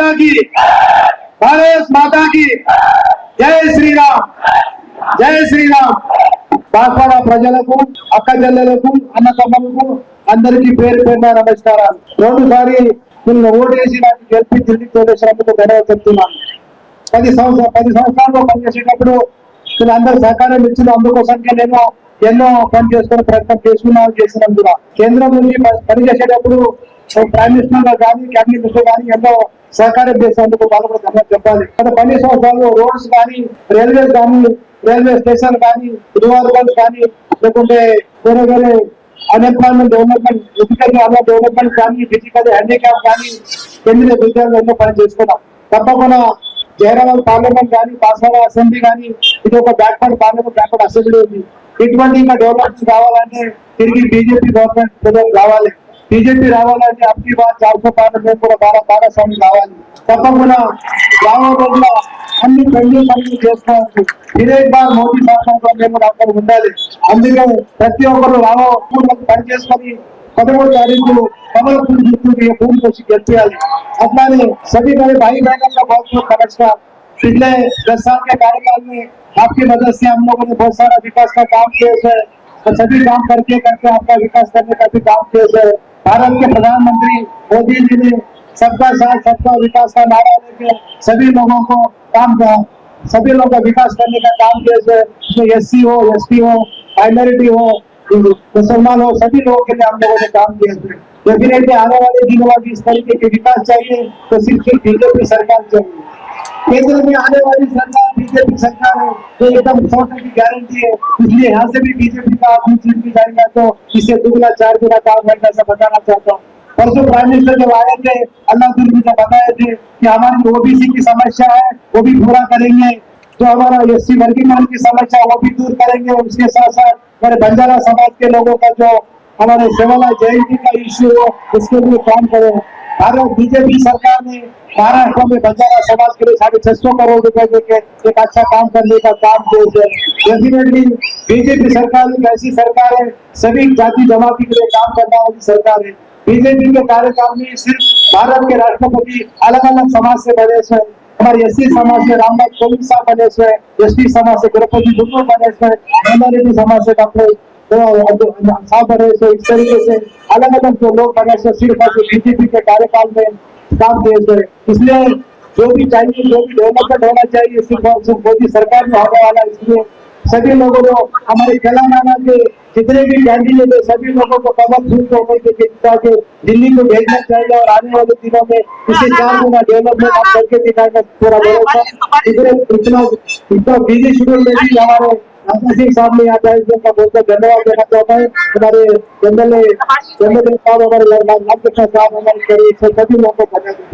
माता की మాతాకి. జై శ్రీరామ్. జై శ్రీరామ్. బాస్వాడ ప్రజలకు అక్క చెల్లెలకు అన్న తమ్ములకు అందరికీ పేరు పేరున నమస్కారాలు. రెండుసారి నిన్ను ఓటేసి నాకు గెలిపి తిరిగి కోటేశ్వరంలో గొడవ చెప్తున్నాను. పది సంవత్సర పది సంవత్సరాల్లో పనిచేసేటప్పుడు నేను అందరు సహకారం ఇచ్చిన అందుకోసంగా నేను ఎన్నో పని చేసుకునే ప్రయత్నం చేసుకున్నాను చేసినాను కేంద్రం నుండి పనిచేసేటప్పుడు ప్రైమ్ మినిస్టర్గా కానీ కేబినెట్ మినిస్టర్ కానీ ఎంతో సహకారం చేసేందుకు వాళ్ళు కూడా ధన్యవాదాలు చెప్పాలి. గత పది సంవత్సరాలు రోడ్స్ కానీ రైల్వే కానీ రైల్వే స్టేషన్ కానీ రివార్బల్ కానీ లేకుంటే వేరే వేరే అన్ఎంప్లాయ్మెంట్ డెవలప్మెంట్ ఫిజికల్ డెవలప్మెంట్ కానీ ఫిజికల్ హ్యాండిక్యాప్ కానీ కేంద్రీయ విద్యార్థులు ఎన్నో పని చేసుకున్నాం తప్పకుండా జయరాబాద్ పార్లమెంట్ కానీ పాసాల అసెంబ్లీ కానీ ఇది ఒక బ్యాక్వర్డ్ పార్లమెంట్ బ్యాక్వర్డ్ అసెంబ్లీ ఉంది. ఇటువంటి ఇంకా డెవలప్మెంట్స్ కావాలంటే తిరిగి బీజేపీ గవర్నమెంట్ ప్రజలు రావాలి. బీజేపీ రావాలంటే అప్పటి బాగా చాలతో పాటు మేము కూడా బాగా భాగస్వామి కావాలి తప్పకుండా రాబోయే రోజుల్లో అన్ని పెళ్లి పనులు చేసుకోవచ్చు ఇదే బాగా మోదీ సహకారంతో మేము కూడా అక్కడ ఉండాలి అందుకే ప్రతి ఒక్కరు రాబో పని చేసుకొని పదమూడు తారీఖు कमल फूल जितने भी फूल को गलतियाली अफगानी सभी मेरे भाई बहनों का बहुत बहुत नमस्कार पिछले दस साल के कार्यकाल में आपकी मदद से हम लोगों ने बहुत सारा विकास का काम किया है और सभी काम करके करके आपका विकास करने का भी काम किया है भारत के प्रधानमंत्री मोदी जी ने सबका साथ, सबका विकास का नारा लेके सभी लोगों को काम किया। सभी लोगों का विकास करने का काम किया उसमें एस सी हो एस टी हो, माइनॉरिटी हो, मुसलमान हो, सभी लोगों के लिए हम लोगों ने काम किया। लेकिन आने वाले दिनों में इस तरीके के विकास चाहिए तो सिर्फ़ बीजेपी सरकार चाहिए। केंद्र में आने वाली सरकार, बीजेपी सरकार है ये एकदम सौ की गारंटी है। इसलिए यहाँ से भी बीजेपी का आदमी जीत भी जाएगा तो इससे दुगना, चार गुना काम होगा ऐसा बताना चाहता हूँ। परसों प्राइम मिनिस्टर जब आए थे, अल्लाह दुर्ग ने बताए थे कि हमारी ओबीसी की समस्या है, वो भी पूरा करेंगे। जो हमारा एस सी वर्गीकरण की समस्या, वो भी दूर करेंगे। उसके साथ साथ हमारे बंजारा समाज के लोगों का जो हमारे सेवाला जयंती का इश्यू हो, उसके लिए काम करें। भारत बीजेपी सरकार ने महाराष्ट्र में बंजारा समाज के लिए साढ़े छह सौ करोड़ रुपए देके एक अच्छा काम करने का काम थे डेफिनेटली बीजेपी सरकार एक ऐसी सरकार है, सभी जाति जमाती के लिए काम करने वाली सरकार है। बीजेपी के कार्यकाल में सिर्फ़ भारत के राष्ट्रपति अलग अलग समाज से बने हुए हमारे एस समाज से रामनाथ कोविंद साहब बने हुए एस समाज से द्रौपदी मुर्मू बने हुए समाज से डॉक्टर बने हुए इस तरीके से अलग अलग जो लोग बने हैं, सिर्फ़ और बीजेपी के कार्यकाल में काम किए हैं। इसलिए जो भी चाहिए जो भी डेवलपमेंट होना चाहिए सिर्फ़ और सिर्फ़ मोदी सरकार में होने वाला इसलिए सभी लोगों को हमारे तेलंगाना के जितने भी कैंडिडेट है सभी लोगों को कमल फूल को लेके जितना के दिल्ली को भेजना चाहिए और आने वाले दिनों में इसे चार गुना डेवलपमेंट आप करके दिखाएगा पूरा भरोसा इतना इतना बिज़ी शेड्यूल में भी हमारे राजा सिंह साहब ने आता है इसका बहुत बहुत धन्यवाद देना चाहता है। हमारे एमएलए एमएलए साहब, हमारे लाल कृष्ण साहब हमारे सभी लोगों को धन्यवाद।